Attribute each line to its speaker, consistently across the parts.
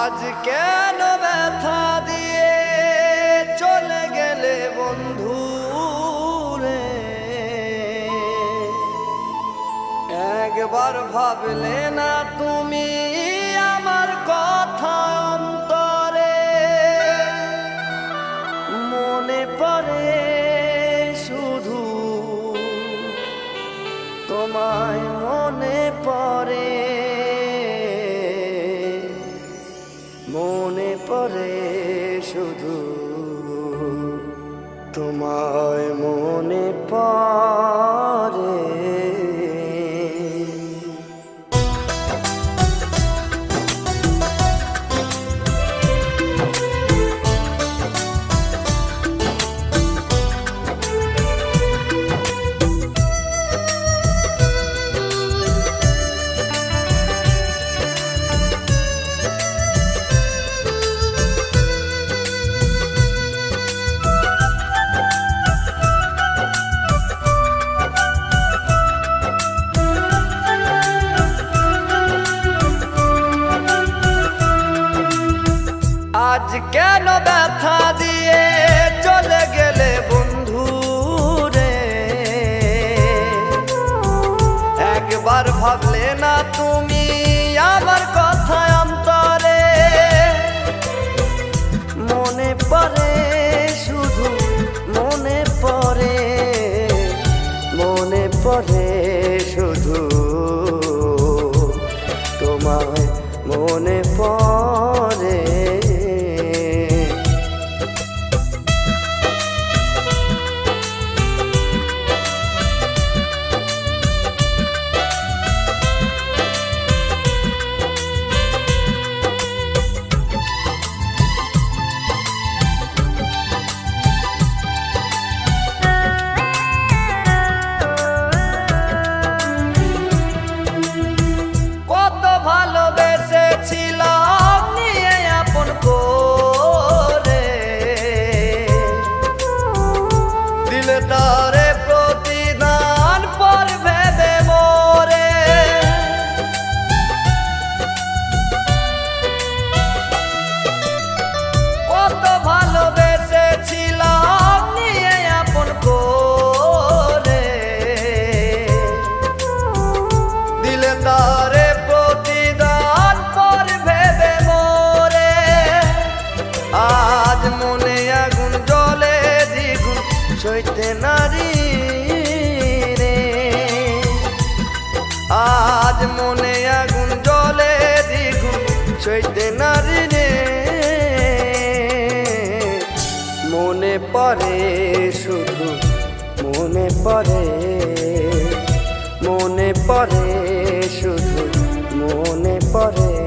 Speaker 1: আজ কেন ব্যথা দিয়ে একবার ভাবলে না তুমি আমার কথা অন্তরে। মনে পড়ে শুধু তোমায় মনে পড়ে। মনে পড়ে শুধু তোমায় মনে পড়ে। কেন ব্যথা দিয়ে চলে গেলে বন্ধু রে? একবার ভাবলে না তুমি আমার কথা অন্তরে। মনে পড়ে শুধু, মনে পড়ে মনে পড়ে শুধু। তোমায় মনে পড়ে। আজ মনে আগুন জলে দ্বিগুণ সইতে নারী রে মনে পড়ে শুধু, মনে পড়ে মনে পড়ে শুধু, মনে পড়ে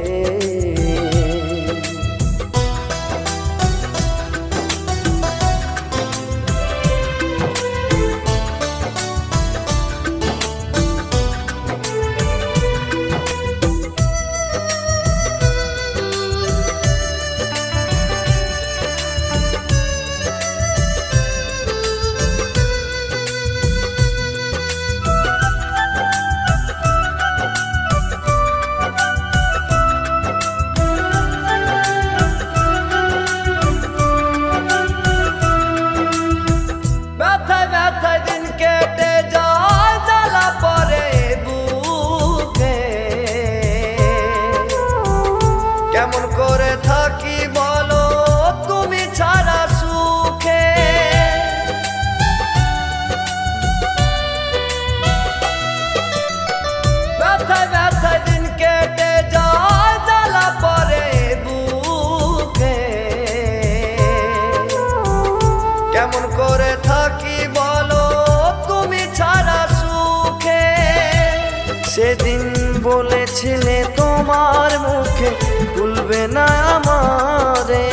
Speaker 1: বলেছিলে তোমার মুখে, ভুলবে না আমারে।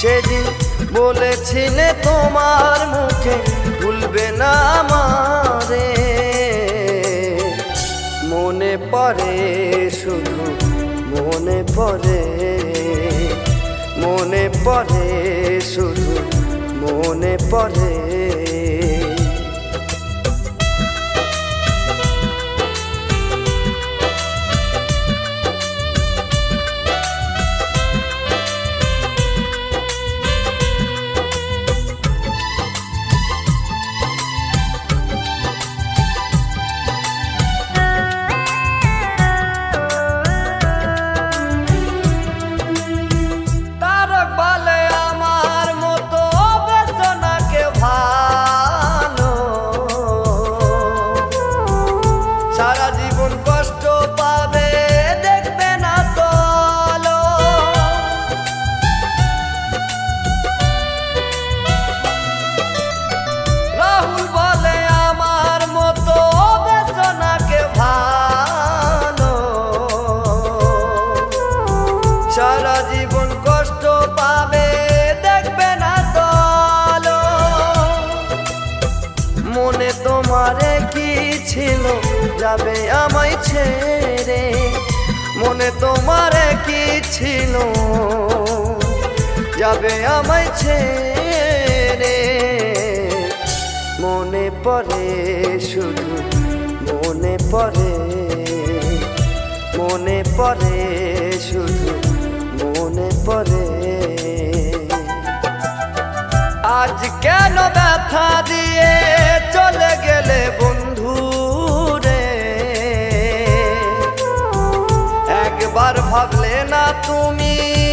Speaker 1: সেদিন বলেছিলে তোমার মুখে, ভুলবে না আমারে। মনে পড়ে শুধু, মনে পড়ে মনে পড়ে শুধু, মনে পড়ে যাবে আমায় ছেড়ে। মনে তোমারে কি ছিল। যাবে আমায় ছেড়ে। মনে পড়ে শুধু, মনে পড়ে। মনে পড়ে শুধু, মনে পড়ে। আজ কেন ব্যথা দিয়ে চলে গেলে বন্ধু? না